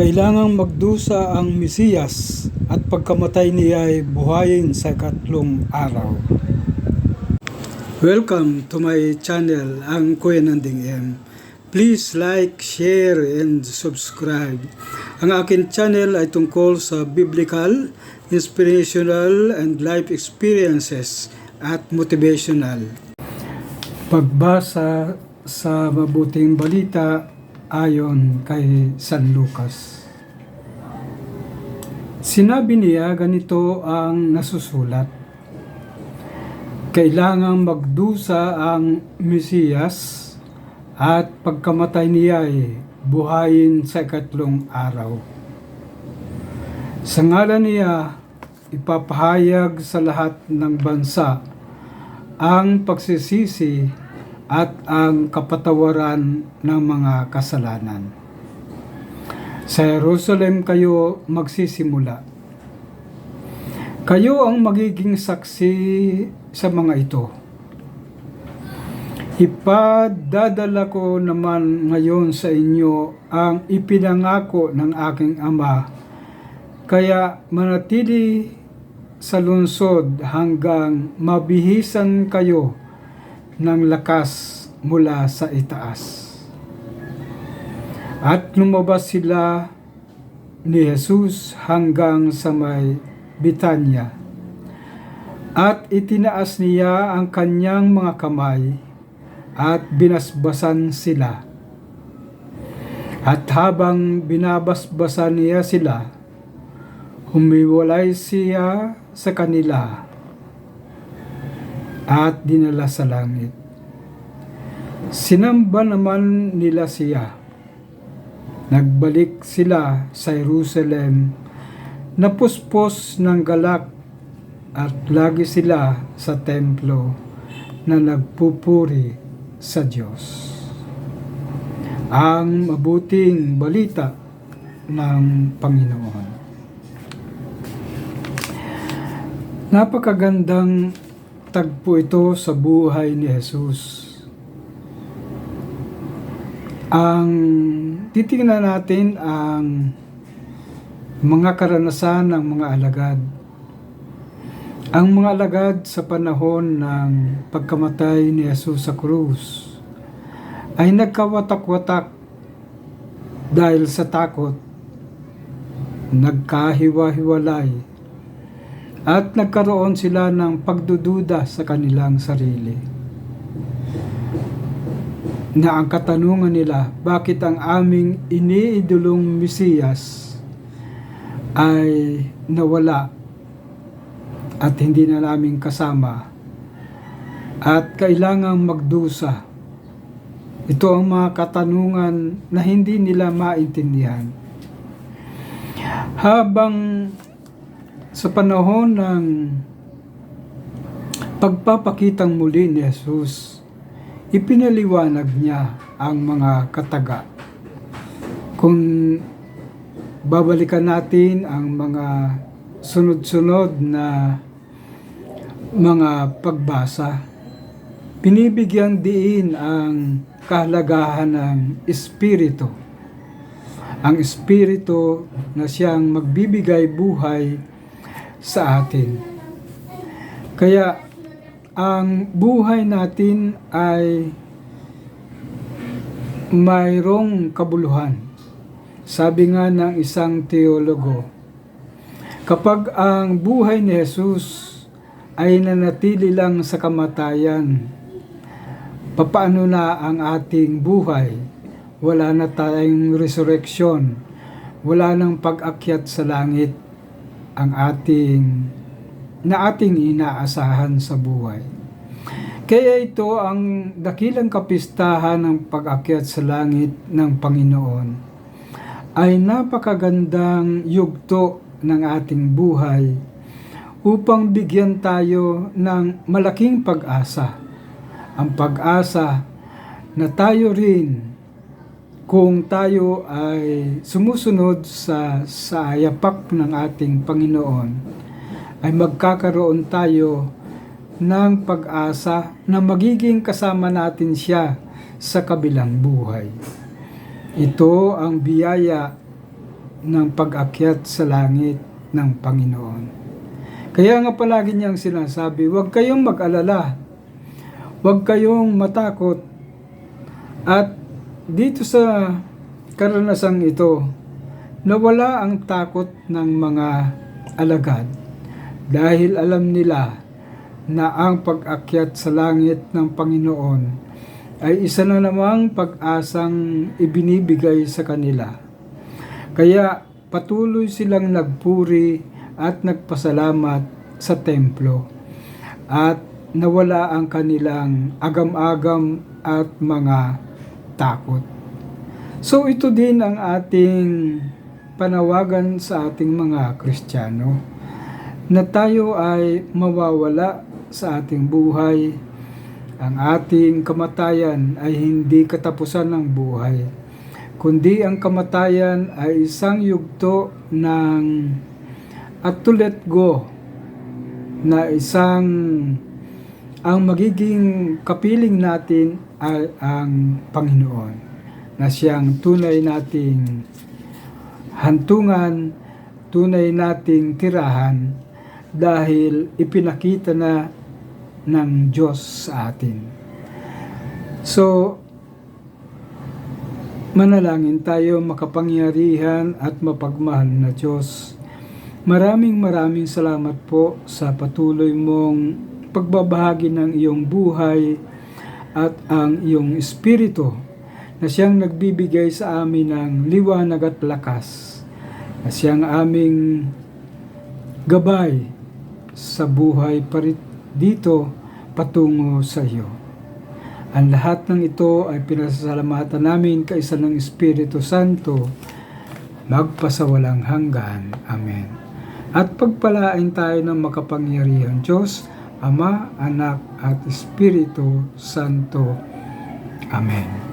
Kailangang magdusa ang Mesiyas at pagkamatay niya ay buhayin sa katlong araw. Welcome to my channel, ang Kuya Nanding M. Please like, share, and subscribe. Ang akin channel ay tungkol sa biblical, inspirational, and life experiences at motivational. Pagbasa sa mabuting balita ayon kay San Lucas. Sinabi niya ganito ang nasusulat. Kailangang magdusa ang Mesiyas at pagkamatay niya ay buhayin sa ikatlong araw. Sa ngalan niya, ipapahayag sa lahat ng bansa ang pagsisisi at ang kapatawaran ng mga kasalanan. Sa Jerusalem kayo magsisimula. Kayo ang magiging saksi sa mga ito. Ipadadala ko naman ngayon sa inyo ang ipinangako ng aking ama, kaya manatili sa lungsod hanggang mabihisan kayo ng lakas mula sa itaas. At lumabas sila ni Jesus hanggang sa may Bitanya. At itinaas niya ang kanyang mga kamay at binasbasan sila. At habang binabasbasan niya sila, humiwalay siya sa kanila at dinala sa langit. Sinamba naman nila siya. Nagbalik sila sa Jerusalem, napuspos ng galak at lagi sila sa templo na nagpupuri sa Diyos. Ang mabuting balita ng Panginoon. Napakagandang tagpo ito sa buhay ni Jesus. Ang titingnan natin ang mga karanasan ng mga alagad. Ang mga alagad sa panahon ng pagkamatay ni Jesus sa krus ay nagkawatak-watak dahil sa takot, nagkahiwa-hiwalay, at nagkaroon sila ng pagdududa sa kanilang sarili. Na ang katanungan nila, bakit ang aming iniidulong Mesiyas ay nawala at hindi na namin kasama at kailangang magdusa. Ito ang mga katanungan na hindi nila maintindihan. Habang sa panahon ng pagpapakitang muli ni Jesus, ipinaliwanag niya ang mga kataga. Kung babalikan natin ang mga sunod-sunod na mga pagbasa, binibigyan diin ang kahalagahan ng Espiritu. Ang Espiritu na siyang magbibigay buhay sa atin. Kaya ang buhay natin ay mayroong kabuluhan. Sabi nga ng isang teologo, kapag ang buhay ni Jesus ay nanatili lang sa kamatayan, papaano na ang ating buhay? Wala na tayong resurrection, wala nang pag-akyat sa langit ang ating na ating inaasahan sa buhay. Kaya ito ang dakilang kapistahan ng pag-akyat sa langit ng Panginoon ay napakagandang yugto ng ating buhay upang bigyan tayo ng malaking pag-asa. Ang pag-asa na tayo rin kung tayo ay sumusunod sa, sa yapak ng ating Panginoon, ay magkakaroon tayo ng pag-asa na magiging kasama natin siya sa kabilang buhay. Ito ang biyaya ng pag-akyat sa langit ng Panginoon. Kaya nga palagi niyang sinasabi, huwag kayong mag-alala, huwag kayong matakot, at dito sa karanasang ito, nawala ang takot ng mga alagad dahil alam nila na ang pag-akyat sa langit ng Panginoon ay isa na namang pag-asang ibinibigay sa kanila. Kaya patuloy silang nagpuri at nagpasalamat sa templo at nawala ang kanilang agam-agam at mga takot. So ito din ang ating panawagan sa ating mga Kristiyano na tayo ay mawawala sa ating buhay. Ang ating kamatayan ay hindi katapusan ng buhay, kundi ang kamatayan ay isang yugto ng at to let go na isang ang magiging kapiling natin ay ang Panginoon na siyang tunay nating hantungan, tunay nating tirahan dahil ipinakita na ng Diyos sa atin. So, manalangin tayo makapangyarihan at mapagmahal na Diyos. Maraming maraming salamat po sa patuloy mong pagbabahagi ng iyong buhay at ang iyong espiritu na siyang nagbibigay sa amin ng liwanag at lakas na siyang aming gabay sa buhay parit dito patungo sa iyo. Ang lahat ng ito ay pinasasalamatan namin kaisa ng Espiritu Santo magpasawalang hanggan. Amen. At pagpalain tayo ng makapangyarihan Diyos, Ama, Anak at Espiritu Santo. Amen.